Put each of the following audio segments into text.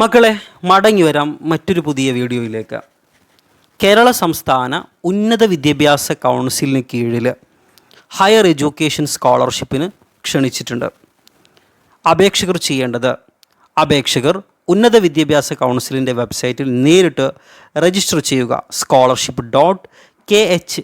മക്കളെ മടങ്ങി വരാം മറ്റൊരു പുതിയ വീഡിയോയിലേക്ക്. കേരള സംസ്ഥാന ഉന്നത വിദ്യാഭ്യാസ കൗൺസിലിന് കീഴിൽ ഹയർ എഡ്യൂക്കേഷൻ സ്കോളർഷിപ്പിന് ക്ഷണിച്ചിട്ടുണ്ട്. അപേക്ഷകർ ചെയ്യേണ്ടത് അപേക്ഷകർ ഉന്നത വിദ്യാഭ്യാസ കൗൺസിലിന്റെ വെബ്സൈറ്റിൽ നേരിട്ട് രജിസ്റ്റർ ചെയ്യുക. Scholarship dot K H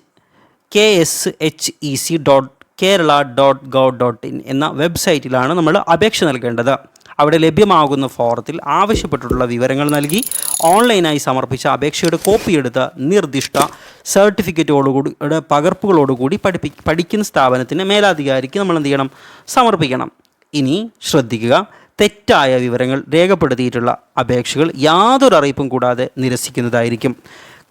K S H E C dot Kerala dot gov dot in എന്ന വെബ്സൈറ്റിലാണ് നമ്മൾ അപേക്ഷ നൽകേണ്ടത്. അവിടെ ലഭ്യമാകുന്ന ഫോറത്തിൽ ആവശ്യപ്പെട്ടിട്ടുള്ള വിവരങ്ങൾ നൽകി ഓൺലൈനായി സമർപ്പിച്ച അപേക്ഷയുടെ കോപ്പി എടുത്ത് നിർദ്ദിഷ്ട സർട്ടിഫിക്കറ്റോടുകൂടി പകർപ്പുകളോടുകൂടി പഠിപ്പി പഠിക്കുന്ന സ്ഥാപനത്തിന് മേലാധികാരിക്ക് നമ്മൾ എന്ത് ചെയ്യണം? സമർപ്പിക്കണം. ഇനി ശ്രദ്ധിക്കുക തെറ്റായ വിവരങ്ങൾ രേഖപ്പെടുത്തിയിട്ടുള്ള അപേക്ഷകൾ യാതൊരു അറിയിപ്പും കൂടാതെ നിരസിക്കുന്നതായിരിക്കും.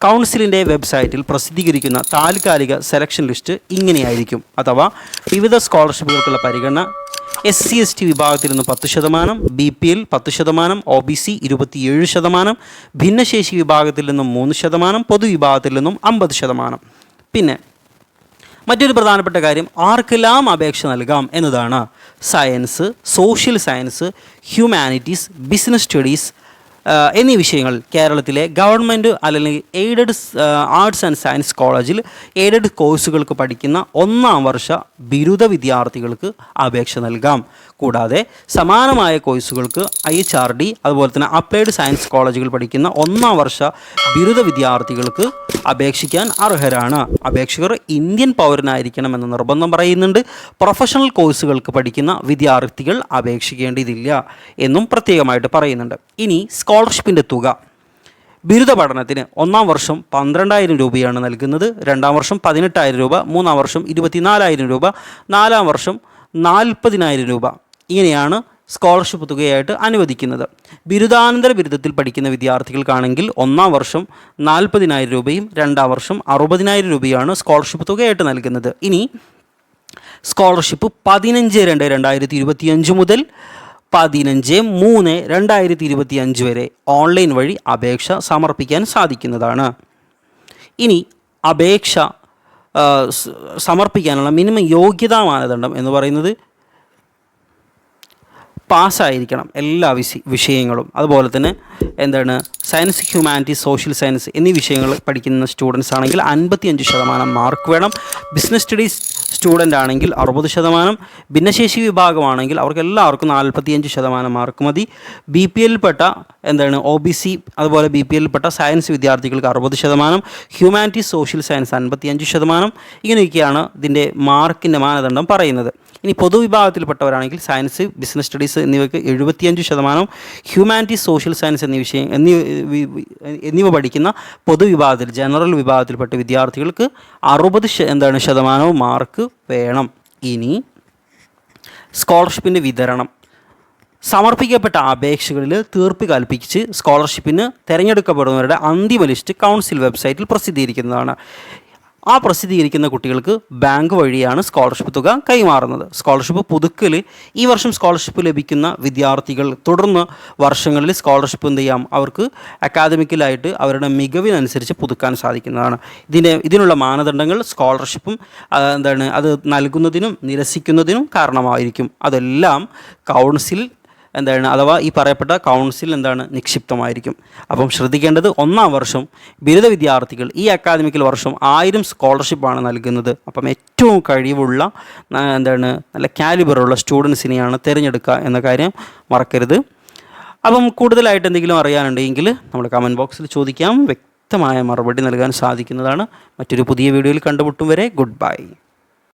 കൗൺസിലിന്റെ വെബ്സൈറ്റിൽ പ്രസിദ്ധീകരിക്കുന്ന താൽക്കാലിക സെലക്ഷൻ ലിസ്റ്റ് ഇങ്ങനെയായിരിക്കും. അഥവാ വിവിധ സ്കോളർഷിപ്പുകൾക്കുള്ള പരിഗണന എസ് സി എസ് ടി വിഭാഗത്തിൽ നിന്ന് പത്ത് ശതമാനം ബി പി എൽ പത്ത് ശതമാനം ഒ ബി സി ഇരുപത്തിയേഴ് ശതമാനം ഭിന്നശേഷി വിഭാഗത്തിൽ നിന്നും മൂന്ന് ശതമാനം പൊതുവിഭാഗത്തിൽ നിന്നും അമ്പത് ശതമാനം. പിന്നെ മറ്റൊരു പ്രധാനപ്പെട്ട കാര്യം ആർക്കെല്ലാം അപേക്ഷ നൽകാം എന്നതാണ്. Science social science humanities business studies എന്നീ വിഷയങ്ങൾ കേരളത്തിലെ ഗവൺമെന്റ് അല്ലെങ്കിൽ എയ്ഡഡ് ആർട്സ് ആൻഡ് സയൻസ് കോളേജിൽ എയ്ഡഡ് കോഴ്സുകൾക്ക് പഠിക്കുന്ന ഒന്നാം വർഷ ബിരുദ വിദ്യാർത്ഥികൾക്ക് അപേക്ഷ നൽകാം. കൂടാതെ സമാനമായ കോഴ്സുകൾക്ക് ഐ എച്ച് ആർ ഡി അതുപോലെ തന്നെ അപ്ലൈഡ് സയൻസ് കോളേജുകൾ പഠിക്കുന്ന ഒന്നാം വർഷ ബിരുദ വിദ്യാർത്ഥികൾക്ക് അപേക്ഷിക്കാൻ അർഹരാണ്. അപേക്ഷകർ ഇന്ത്യൻ പൗരനായിരിക്കണമെന്ന് നിർബന്ധം പറയുന്നുണ്ട്. പ്രൊഫഷണൽ കോഴ്സുകൾക്ക് പഠിക്കുന്ന വിദ്യാർത്ഥികൾ അപേക്ഷിക്കേണ്ടതില്ല എന്നും പ്രത്യേകമായിട്ട് പറയുന്നുണ്ട്. ഇനി സ്കോളർഷിപ്പിന്റെ തുക. ബിരുദ പഠനത്തിന് ഒന്നാം വർഷം പന്ത്രണ്ടായിരം രൂപയാണ് നൽകുന്നത്. രണ്ടാം വർഷം പതിനെട്ടായിരം രൂപ മൂന്നാം വർഷം ഇരുപത്തിനാലായിരം രൂപ നാലാം വർഷം നാൽപ്പതിനായിരം രൂപ. ഇങ്ങനെയാണ് സ്കോളർഷിപ്പ് തുകയായിട്ട് അനുവദിക്കുന്നത്. ബിരുദാനന്തര ബിരുദത്തിൽ പഠിക്കുന്ന വിദ്യാർത്ഥികൾക്കാണെങ്കിൽ ഒന്നാം വർഷം നാൽപ്പതിനായിരം രൂപയും രണ്ടാം വർഷം അറുപതിനായിരം രൂപയാണ് സ്കോളർഷിപ്പ് തുകയായിട്ട് നൽകുന്നത്. ഇനി സ്കോളർഷിപ്പ് പതിനഞ്ച് രണ്ട് രണ്ടായിരത്തി ഇരുപത്തിയഞ്ച് മുതൽ പതിനഞ്ച് മൂന്ന് രണ്ടായിരത്തി ഇരുപത്തി അഞ്ച് വരെ ഓൺലൈൻ വഴി അപേക്ഷ സമർപ്പിക്കാൻ സാധിക്കുന്നതാണ്. ഇനി അപേക്ഷ സമർപ്പിക്കാനുള്ള മിനിമം യോഗ്യതാ മാനദണ്ഡം എന്ന് പറയുന്നത് പാസ്സായിരിക്കണം എല്ലാ വിഷ വിഷയങ്ങളും. അതുപോലെ തന്നെ എന്താണ് സയൻസ് ഹ്യൂമാനിറ്റി സോഷ്യൽ സയൻസ് എന്നീ വിഷയങ്ങൾ പഠിക്കുന്ന സ്റ്റുഡൻസ് ആണെങ്കിൽ അൻപത്തിയഞ്ച് ശതമാനം മാർക്ക് വേണം. ബിസിനസ് സ്റ്റഡീസ് സ്റ്റുഡന്റ് ആണെങ്കിൽ അറുപത് ശതമാനം. ഭിന്നശേഷി വിഭാഗമാണെങ്കിൽ അവർക്ക് എല്ലാവർക്കും നാൽപ്പത്തിയഞ്ച് ശതമാനം മാർക്ക് മതി. ബി പി എല്ലിൽപ്പെട്ട എന്താണ് ഒ ബി സി അതുപോലെ ബി പി എല്ലിൽപ്പെട്ട സയൻസ് വിദ്യാർത്ഥികൾക്ക് അറുപത് ശതമാനം. ഹ്യൂമാനിറ്റി സോഷ്യൽ സയൻസ് അൻപത്തിയഞ്ച് ശതമാനം. ഇങ്ങനെയൊക്കെയാണ് ഇതിന്റെ മാർക്കിന്റെ മാനദണ്ഡം പറയുന്നത്. ഇനി പൊതുവിഭാഗത്തിൽപ്പെട്ടവരാണെങ്കിൽ സയൻസ് ബിസിനസ് സ്റ്റഡീസ് എന്നിവയ്ക്ക് എഴുപത്തിയഞ്ച് ശതമാനം ഹ്യൂമാനിറ്റി സോഷ്യൽ സയൻസ് എന്നീ വിഷയം എന്നീ എന്നിവ പഠിക്കുന്ന പൊതുവിഭാഗത്തിൽ ജനറൽ വിഭാഗത്തിൽപ്പെട്ട വിദ്യാർത്ഥികൾക്ക് അറുപത് എന്താണ് ശതമാനവും മാർക്ക് വേണം. ഇനി സ്കോളർഷിപ്പിന്റെ വിതരണം. സമർപ്പിക്കപ്പെട്ട അപേക്ഷകളിൽ തീർപ്പ് കൽപ്പിച്ച് സ്കോളർഷിപ്പിന് തിരഞ്ഞെടുക്കപ്പെടുന്നവരുടെ അന്തിമ ലിസ്റ്റ് കൗൺസിൽ വെബ്സൈറ്റിൽ പ്രസിദ്ധീകരിക്കുന്നതാണ്. ആ പ്രസിദ്ധീകരിക്കുന്ന കുട്ടികൾക്ക് ബാങ്ക് വഴിയാണ് സ്കോളർഷിപ്പ് തുക കൈമാറുന്നത്. സ്കോളർഷിപ്പ് പുതുക്കൽ ഈ വർഷം സ്കോളർഷിപ്പ് ലഭിക്കുന്ന വിദ്യാർത്ഥികൾ തുടർന്ന് വർഷങ്ങളിൽ സ്കോളർഷിപ്പ് എന്ത് ചെയ്യാം? അവർക്ക് അക്കാദമിക്കലായിട്ട് അവരുടെ മികവിനനുസരിച്ച് പുതുക്കാൻ സാധിക്കുന്നതാണ്. ഇതിന്റെ ഇതിനുള്ള മാനദണ്ഡങ്ങൾ സ്കോളർഷിപ്പും എന്താണ് അത് നൽകുന്നതിനും നിരസിക്കുന്നതിനും കാരണമായിരിക്കും. അതെല്ലാം കൗൺസിൽ എന്താണ്? അഥവാ ഈ പറയപ്പെട്ട കൗൺസിൽ എന്താണ്? നിക്ഷിപ്തമായിരിക്കും. അപ്പം ശ്രദ്ധിക്കേണ്ടത് ഒന്നാം വർഷം ബിരുദ വിദ്യാർത്ഥികൾ ഈ അക്കാദമിക്കൽ വർഷം ആയിരം സ്കോളർഷിപ്പാണ് നൽകുന്നത്. അപ്പം ഏറ്റവും കഴിവുള്ള എന്താണ്? നല്ല കാലിബറുള്ള സ്റ്റുഡൻസിനെയാണ് തിരഞ്ഞെടുക്കുക എന്ന കാര്യം മറക്കരുത്. അപ്പം കൂടുതലായിട്ട് എന്തെങ്കിലും അറിയാനുണ്ടെങ്കിൽ നമ്മൾ കമന്റ് ബോക്സിൽ ചോദിക്കാം. വ്യക്തമായ മറുപടി നൽകാൻ സാധിക്കുന്നതാണ്. മറ്റൊരു പുതിയ വീഡിയോയിൽ കണ്ടുമുട്ടും വരെ. Good bye